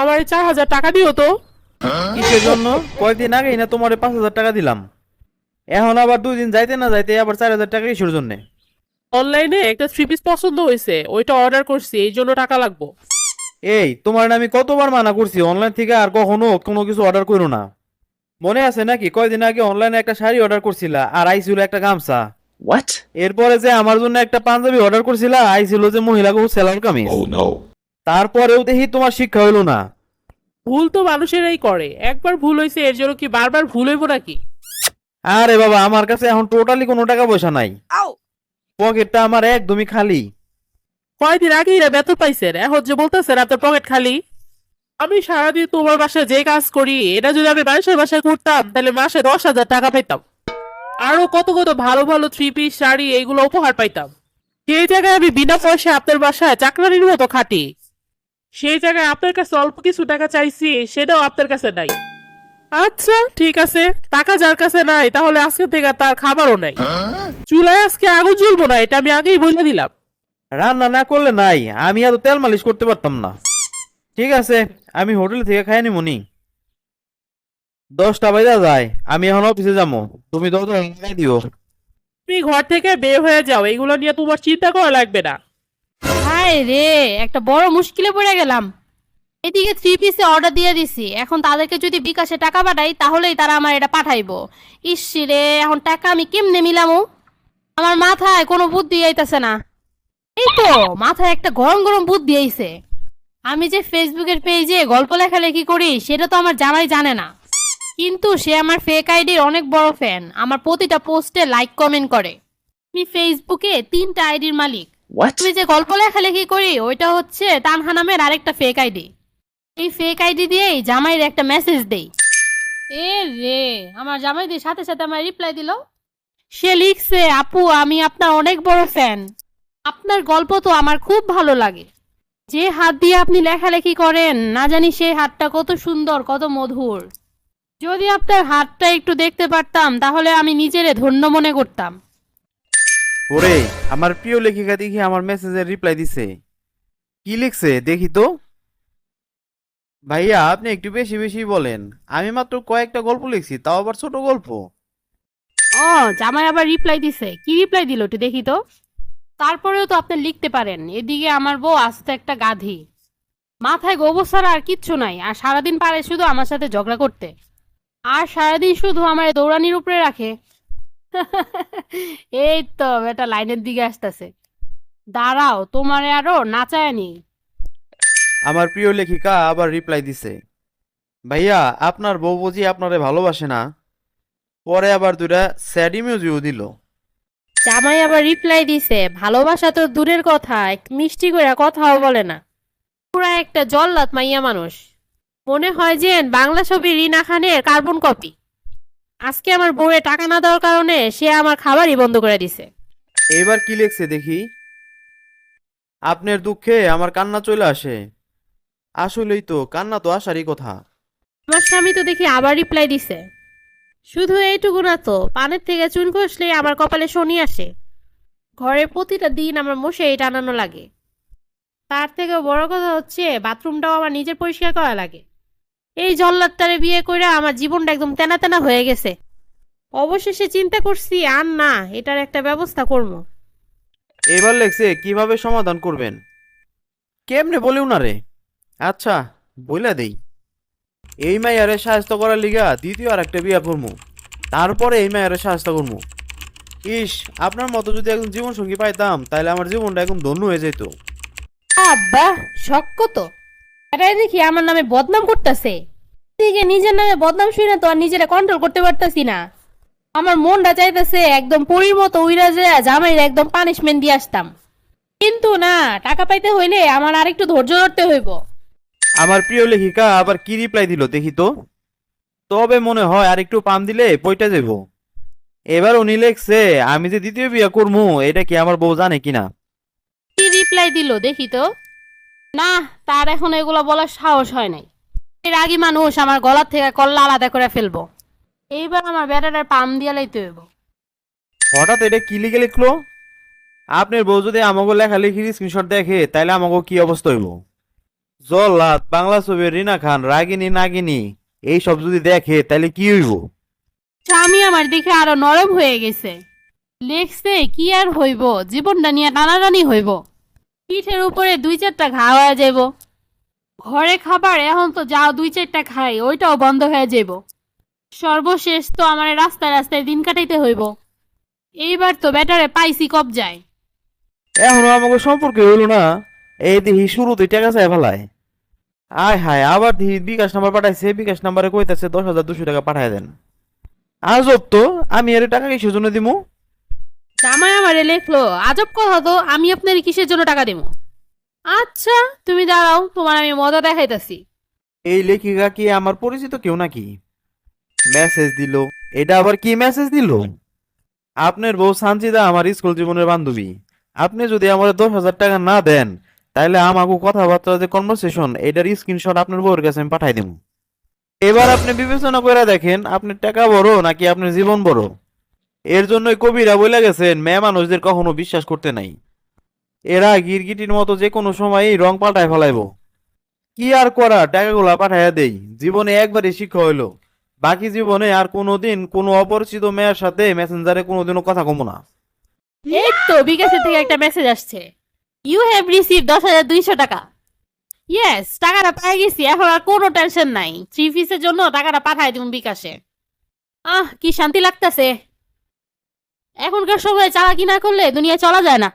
আমার এই চার হাজার টাকা দিও তো। কিসের জন্য? কয়েকদিন আগেই না তোমার পাঁচ হাজার টাকা দিলাম। এখন আবার দুই দিন যাইতে না যাইতে আবার চার হাজার টাকা কিসের জন্য? অনলাইনে একটা থ্রি পিস পছন্দ হয়েছে ওইটা অর্ডার করছি এই জন্য টাকা লাগবো। এই তোমার না আমি কতবার মানা করছি অনলাইন থেকে আর কখনো কোনো কিছু অর্ডার করো না। মনে আছে নাকি কয়দিন আগে অনলাইনে একটা শাড়ি অর্ডার করছিলা আর আইছিল একটা গামছা। What? এরপরে যে আমার জন্য একটা পাঞ্জাবি অর্ডার করছিলা আইছিল যে মহিলা সেলার কামিজ। Oh no. তারপরেও দেখি তোমার শিক্ষা হইল না। ভুল তো মানুষেরাই করে। একবার ভুল হয়েছে এর জন্য কি বারবার ভুল হইব নাকি? আরে বাবা আমার কাছে এখন টোটালি কোনো টাকা পয়সা নাই পকেটটা আমার একদমই খালি। কয়দিন আগে এরা বেতন পাইছেন। এখন যে বলতেছেন আপনার পকেট খালি। আমি সারাদিন তোমার বাসায় যে কাজ করি এটা যদি আমি মানুষের বাসায় করতাম তাহলে মাসে দশ হাজার টাকা পাইতাম। আরও কত কত ভালো ভালো থ্রি পিস শাড়ি এইগুলো উপহার পাইতাম। সেই জায়গায় আমি বিনা পয়সায় আপনার বাসায় চাকরানির মতো খাটি। সেই জায়গায় আপনার কাছে অল্প কিছু টাকা চাইছি সেটাও আপনার কাছে নাই। আচ্ছা ঠিক আছে। টাকা যার কাছে নাই তাহলে আজকে থেকে তার খাবারও নাই। চুলায় আজকে আগুন জ্বলবো না এটা আমি আগেই বলে দিলাম। রান্না না করলে নাই আমি এত তেল মালিশ করতে পারতাম না। ঠিক আছে আমি হোটেল থেকে খাই নি মনি। দশটা বাজা যায় আমি এখন অফিসে যাব। তুমি দশ লাগাই দিও। তুমি ঘর থেকে বের হয়ে যাও এগুলো নিয়ে তোমার চিন্তা করা লাগবে না। রে, একটা বড় মুশকিলে পড়ে গেলাম। এদিকে থ্রি পিসে অর্ডার দিয়ে দিছি। এখন তাদেরকে যদি বিকাশে টাকা পাঠাই, তাহলেই তারা আমার এটা পাঠাইবো। রে, এখন টাকা আমি কেমনে মিলামু? আমার মাথায় কোনো বুদ্ধি আইতাছে না। এই তো, মাথায় একটা গরম গরম বুদ্ধি আইছে। আমি যে ফেসবুকের পেজে গল্প লেখালেখি করি, সেটা তো আমার জামাই জানে না। কিন্তু সে আমার ফেক আইডির অনেক বড় ফ্যান আমার প্রতিটা পোস্টে লাইক কমেন্ট করে। আমি ফেসবুকে তিনটা আইডির মালিক। What? আমি যে গল্প লেখালেখি করি ওইটা হচ্ছে তানহা নামের আরেকটা ফেক আইডি এই ফেক আইডি দিয়েই জামাইয়ের একটা মেসেজ দেই। এ রে আমার জামাই দিয়ে সাথে সাথে আমার রিপ্লাই দিল। সে লিখছে আপু আমি আপনার অনেক বড় ফ্যান আপনার গল্প তো আমার খুব ভালো লাগে। যে হাত দিয়ে আপনি লেখালেখি করেন না জানি সেই হাতটা কত সুন্দর কত মধুর। যদি আপনার হাতটা একটু দেখতে পারতাম তাহলে আমি নিজেরে ধন্য মনে করতাম। ওরে, আমার প্রিয় লেখিকা দেখি আমার মেসেজের রিপ্লাই দিছে। কি লিখছে? দেখি তো। ভাইয়া, আপনি একটু বেশি বেশি বলেন। আমি মাত্র কয়েকটা গল্প লিখছি, তাও আবার ছোট গল্প। ও, জামাই আবার রিপ্লাই দিছে। কি রিপ্লাই দিল একটু দেখি তো। তারপরেও তো আপনি লিখতে পারেন। এদিকে আমার বউ আস্ত একটা গাধি। মাথায় গোবর ছাড়া আর কিচ্ছু নাই, আর সারাদিন পারে শুধু আমার সাথে ঝগড়া করতে। আর সারাদিন শুধু আমার দৌড়ানির উপরে রাখে। এই তো এটা লাইনের দিকে আসতেছে। দাঁড়াও তোমারে আরও নাচায়নি আমার প্রিয় লেখিকা আবার রিপ্লাই দিছে। ভাইয়া আপনার বউ বুঝি আপনারে ভালোবাসে না। পরে আবার দুটা স্যাড ইমেজিও দিল। জামাই আবার রিপ্লাই দিছে ভালোবাসা তো দূরের কথা এক মিষ্টি করে কথাও বলে না। পুরা একটা জল্লাদ মাইয়া মানুষ। মনে হয় যে বাংলা ছবি রিনা খানের কার্বন কপি। আজকে আমার বউয়ে টাকা না দেওয়ার কারণে সে আমার খাবারই বন্ধ করে দিছে। এবার কি লিখছে দেখি? আপনার দুঃখে আমার কান্না চলে আসে। আসলেই তো কান্না তো আসারই কথা। আমার স্বামী তো দেখি আবার রিপ্লাই দিছে। শুধু এইটুকু না তো পানের থেকে চুন কষলেই আমার কপালে শনি আসে। ঘরে প্রতিটা দিন আমার মশে মশাই টানানো লাগে। তার থেকে বড় কথা হচ্ছে বাথরুমটাও আমার নিজের পরিষ্কার করা লাগে। এই জল্লাদটারে বিয়ে করে আমার জীবনটা একদম তেনা তেনা হয়ে গেছে। অবশেষে চিন্তা করছি আর না এটার একটা ব্যবস্থা করব। এবার লেখছে কীভাবে সমাধান করবেন? কেমনে বলেও না রে। আচ্ছা বইলা দেই। এই মাইয়ারে স্বাস্থ্য করার লিগা দ্বিতীয় আর একটা বিয়া করব তারপরে এই মাইয়ারে স্বাস্থ্য করব ইস আপনার মতো যদি একজন জীবন সঙ্গী পাইতাম তাহলে আমার জীবনটা একদম ধন্য হয়ে যেত আব্বা শখ কত? এটাই দেখি আমার নামে বদনাম করতেছে। এদিকে নিজের নামে বদনাম শুনে তো আর নিজেরা কন্ট্রোল করতে পারতাছি না। আমার মনটা চাইতেছে একদম পরির মতো উইরা যে জামাইয়ের একদম পানিশমেন্ট দিয়ে আসতাম। কিন্তু না টাকা পাইতে হইলে আমার আরেকটু ধৈর্য ধরতে হইব। আমার প্রিয় লেখিকা আবার কি রিপ্লাই দিল দেখি তো? তবে মনে হয় আর একটু পাম দিলে পইটা যাব এবার উনি লেখছে আমি যে দ্বিতীয় বিয়া করব এটা কি আমার বউ জানে কিনা? কি রিপ্লাই দিল দেখি তো? না তার এখন এগুলো বলার সাহস হয় নাই। এর আগে মানুষ আমার গলার থেকে কল্লা আলাদা করে ফেলব। এইবার আমার বেটাটার পাম দিয়ে লাইতে হইব। হঠাৎ এটা কি লিখে লিখলো? আপনার বউ যদি আমাকে লেখালেখির স্ক্রিনশট দেখে তাহলে আমাকে কি অবস্থা হইব? জল্লাদ বাংলা ছবি রিনা খান রাগিনী নাগিনী এই সব যদি দেখে তাহলে কি হইব? স্বামী আমার দেখে আরও নরম হয়ে গেছে। লেখছে কি আর হইব? জীবনটা নিয়ে টানাটানি হইব। পিঠের উপরে দুই চারটা ঘা হয়ে যাইব। ঘরে খাবার, এখন তো যাও দুই চারটা খাই, ওইটাও বন্ধ হয়ে যাইব। সর্বশেষ তো আমার রাস্তায় রাস্তায় দিন কাটাইতে হইব। এইবার তো ব্যাটারে পাইছি কব যায় এখনও আমাকে সম্পর্কে হইল না। এই দেখি শুরুতে টাকা চাই ফেলায়। আয় হায়, আবার দেখি বিকাশ নাম্বার পাঠাইছে, বিকাশ নাম্বারে কইতাছে দশ হাজার দুশো টাকা পাঠাই দেন। আজব তো, আমি এর টাকা কিসের জন্য দিমু? জামাই আমারে লেখলো, আজব কথা তো, আমি আপনার কিসের জন্য টাকা দেবো? আচ্ছা তুমি দাঁড়াও, তোমার আমি মজা দেখাইতাছি। এই লেখিকা কি আমার পরিচিত কেউ নাকি? মেসেজ দিল। এটা আবার কি মেসেজ দিল? আপনার বউ সানজিদা আমার স্কুল জীবনের বান্ধবী। আপনি যদি আমার দশ হাজার টাকা না দেন তাহলে আমাকে কথাবার্তা যে কনভারসেশন এটার স্ক্রিনশট আপনার বউয়ের কাছে আমি পাঠাই দেবো এবার আপনি বিবেচনা করে দেখেন, আপনার টাকা বড় নাকি আপনার জীবন বড়? এর জন্যই কবিরা বলে গেছেন, মেয়ে মানুষদের কখনো বিশ্বাস করতে নাই। এরা গিরগিটির মতো যে কোনো সময়ই রং পাল্টায় ফেলাইবো। কি আর করা টাকাগুলা পাঠাইয়া দেই। জীবনে একবারই শিক্ষা হইল। বাকি জীবনে আর কোনোদিন কোনো অপরিচিত মেয়ের সাথে মেসেঞ্জারে কোনোদিনও কথা কমো না। এই তো বিকাশের থেকে একটা মেসেজ আসছে। ইউ হ্যাভ রিসিভ দশ হাজার দুইশো টাকা। ইয়েস টাকাটা পেয়ে গেছি, এখন আর কোনো টেনশন নাই। থ্রি পিসের জন্য টাকাটা পাঠাই দিন বিকাশে। আহ, কি শান্তি লাগতেছে। এখনকার সময় চালাকি না করলে দুনিয়া চলা যায় না।